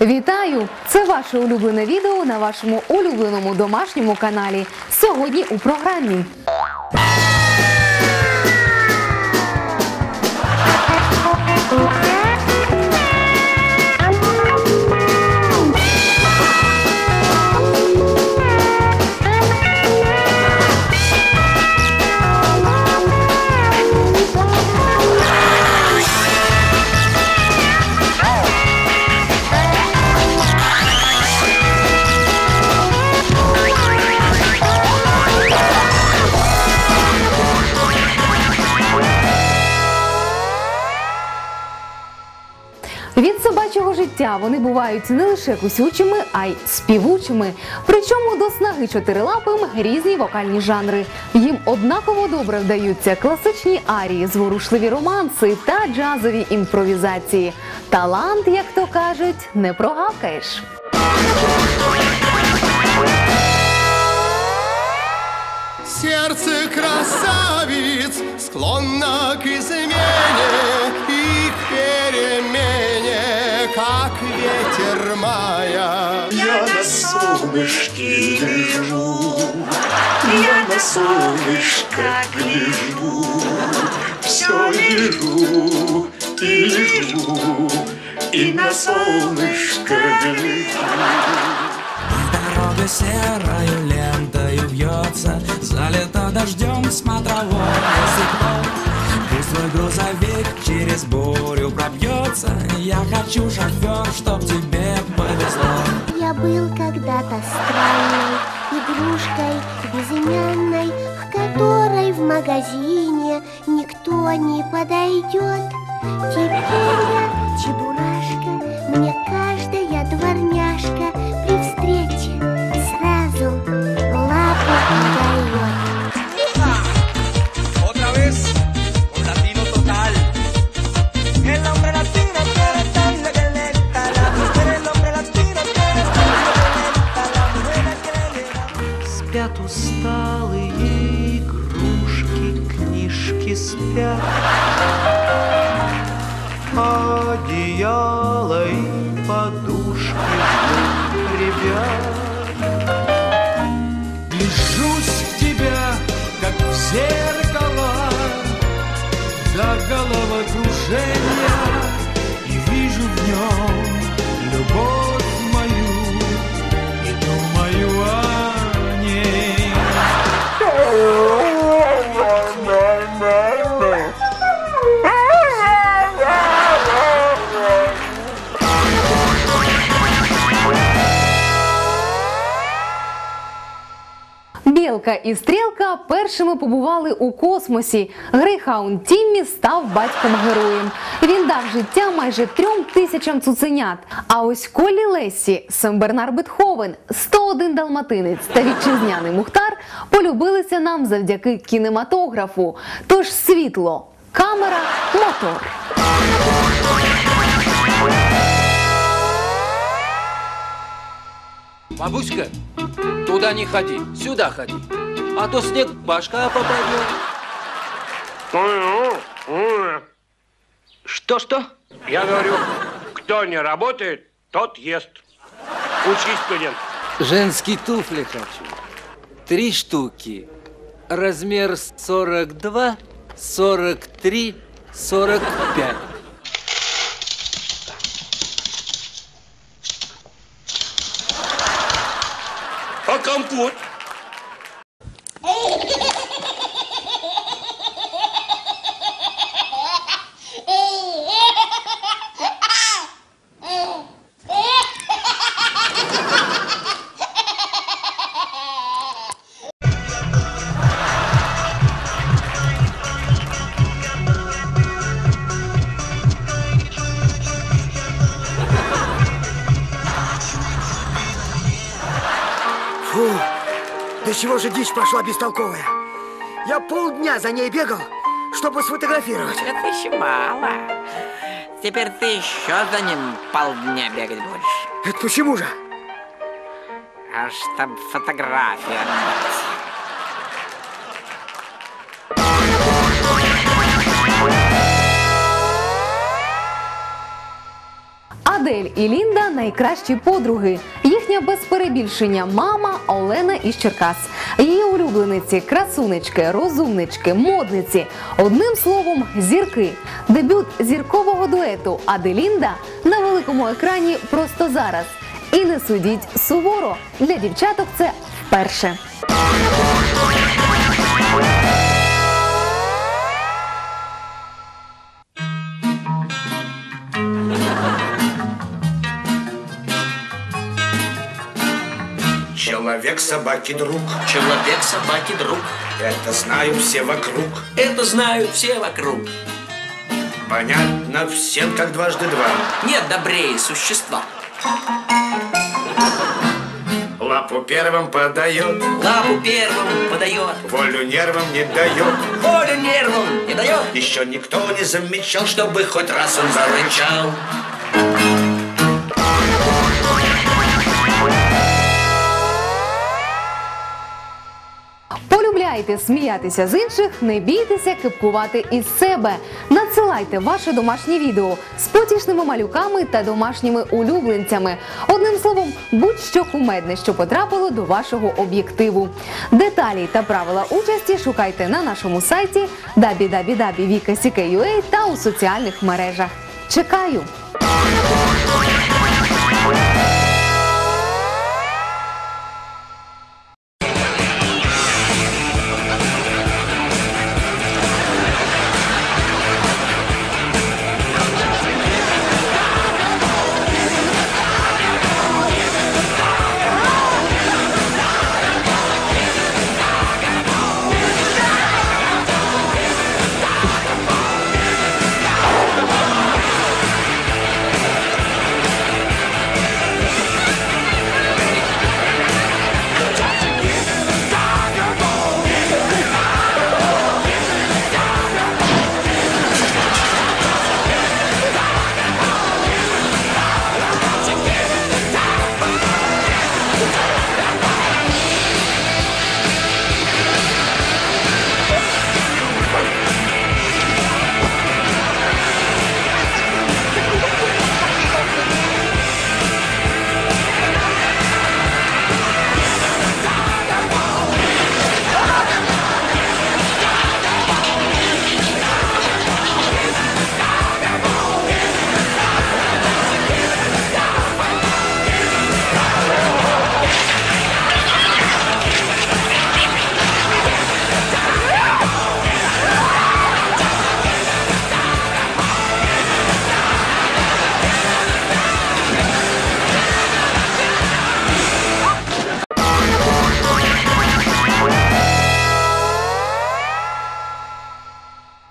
Вітаю! Це ваше улюблене відео на вашому улюбленому домашньому каналі. Сьогодні у програмі. Від собачого життя вони бувають не лише кусючими, а й співучими. Причому до снаги чотирилапим різні вокальні жанри. Їм однаково добре вдаються класичні арії, зворушливі романси та джазові імпровізації. Талант, як то кажуть, не прогавкаєш. Сердце красавиц склонно к измене как ветер мая. Я на солнышке лежу, я на солнышко гляжу, все лежу и лежу, и на солнышко гляжу. Дорога серою лентою вьется Залито дождем смотровое Хочу, шофер, чтоб тебе повезло Я был когда-то странной игрушкой безымянной, к которой в магазине никто не подойдет. Теперь я чебурашка, мне каждая дворняжка при встрече Спят усталые игрушки, книжки спят. Одеяло и подушки ждут ребят. Вижусь в тебя, как в зеркало, за головокружение, Білка і стрілка першими побували у космосі. Грейхаунд Тіммі став батьком героєм. Він дав життя майже трьом тисячам цуценят. А ось Колі Лесі, Сембернар Бетховен, 101 далматинець та вітчизняний Мухтар полюбилися нам завдяки кінематографу. Тож світло, камера, мотор. Бабуська, туда не ходи, сюда ходи. А то снег башка попадет. Что-что? Я говорю, кто не работает, тот ест. Учись, студент. Женские туфли хочу. Три штуки. Размер 42, 43, 45. А компот? до чего же дичь пошла бестолковая? Я полдня за ней бегал, чтобы сфотографировать. Это еще мало. Теперь ты еще за ним полдня бегать будешь. Это почему же? А чтоб фотографию отдать. Адель і Лінда найкращі подруги. Їхня без перебільшення мама Олена із Черкас. Її улюблениці, красунечки, розумнички, модниці. Одним словом, зірки. Дебют зіркового дуету Аделінда на великому екрані просто зараз. І не судіть суворо. Для дівчаток це вперше. Человек собаки друг. Человек собаки друг. Это знают все вокруг. Это знают все вокруг. Понятно всем, как дважды два. Нет добрее существа. Лапу первым подает, Лапу первым подает. волю нервам не дает. Волю нервам не дает. Еще никто не замечал, чтобы хоть раз он зарычал. Полюбляйте сміятися з інших, не бійтеся кипкувати із себе. Надсилайте ваше домашнє відео з потішними малюками та домашніми улюбленцями. Одним словом, будь-що кумедне, що потрапило до вашого об'єктиву. Деталі та правила участі шукайте на нашому сайті www.vika.ua та у соціальних мережах. Чекаю!